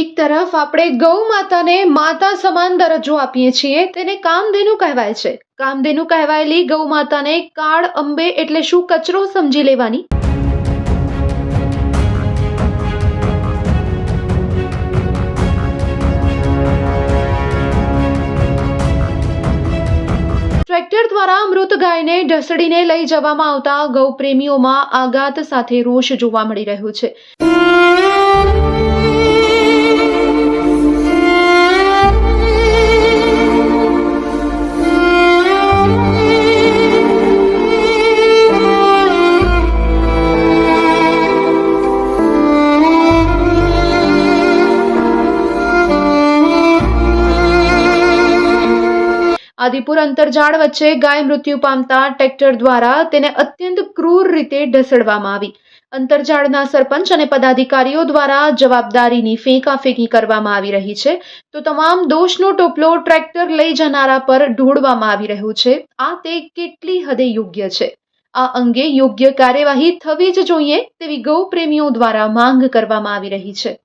આપણે ગૌ માતાને માતા સમાન દરજ્જો આપીએ છીએ, તેને કામધેનુ કહેવાય છે. કામધેનુ કહેવાયેલી ગૌ માતાને કાળ, અંબે એટલે શું કચરો સમજી લેવાની? ટ્રેક્ટર દ્વારા મૃત ગાયને ઢસડીને લઈ જવામાં આવતા ગૌપ્રેમીઓમાં આઘાત સાથે રોષ જોવા મળી રહ્યો છે. આદિપુર અંતરજાળ વચ્ચે ગાય મૃત્યુ પામતા ટ્રેક્ટર દ્વારા તેને અત્યંત ક્રૂર રીતે ઢસડવામાં આવી. અંતરજાળના સરપંચ અને પદાધિકારીઓ દ્વારા જવાબદારીની ફેંકાફેંકી કરવામાં આવી રહી છે. તો તમામ દોષનો ટોપલો ટ્રેક્ટર લઈ જનારા પર ઢોળવામાં આવી રહ્યો છે. આ તે કેટલી હદે યોગ્ય છે? આ અંગે યોગ્ય કાર્યવાહી થવી જ જોઈએ તેવી ગૌ પ્રેમીઓ દ્વારા માંગ કરવામાં આવી રહી છે.